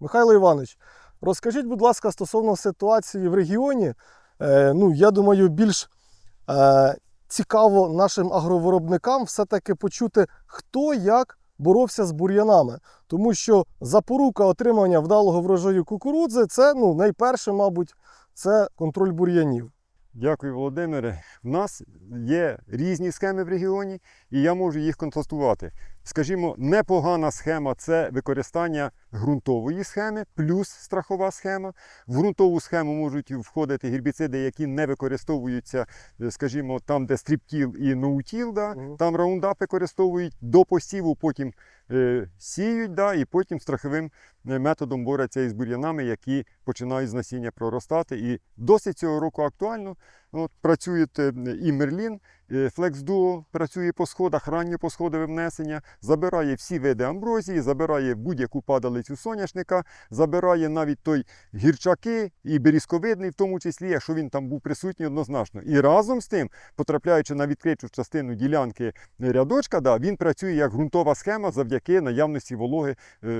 Михайло Іванович, розкажіть, будь ласка, стосовно ситуації в регіоні. Е, ну, я думаю, більш е, цікаво нашим агровиробникам все-таки почути, хто як боровся з бур'янами. Тому що запорука отримання вдалого врожаю кукурудзи це ну, найперше, мабуть, це контроль бур'янів. Дякую, Володимире. У нас є різні схеми в регіоні, і я можу їх контрастувати. Скажімо, непогана схема це використання ґрунтової схеми плюс страхова схема. В ґрунтову схему можуть входити гербіциди, які не використовуються, е, скажімо, там, де стріптіл і ноутіл, да? Мгм. там раундап використовують до посіву, потім е, сіють, да? і потім страховим е, методом борються із бур'янами, які починають з насіння проростати. І досить цього року актуально. От, працюють е, і Мерлін, Flex Duo працює по сходах, ранньопосходове внесення, забирає всі види амброзії, забирає будь-яку падалицю соняшника, забирає навіть той гірчаки і берізковидний, в тому числі, якщо він там був присутній однозначно. І разом з тим, потрапляючи на відкриту частину ділянки рядочка, да, він працює як ґрунтова схема завдяки наявності вологи е,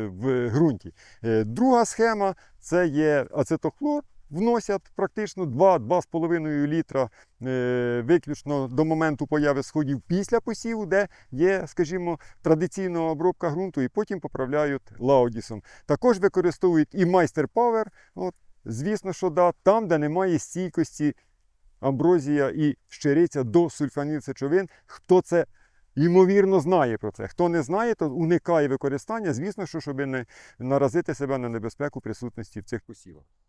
в ґрунті. Е, Друга схема це є ацетохлор. Вносять практично 2-2,5 літра е, виключно до моменту появи сходів після посіву, де є, скажімо, традиційна обробка ґрунту, і потім поправляють лаудісом. Також використовують і майстер павер. Звісно, що да, там, де немає стійкості амброзія і щириця до сульфанів сечовин. Хто це ймовірно знає про це? Хто не знає, то уникає використання, звісно, що щоб не наразити себе на небезпеку присутності в цих посівах.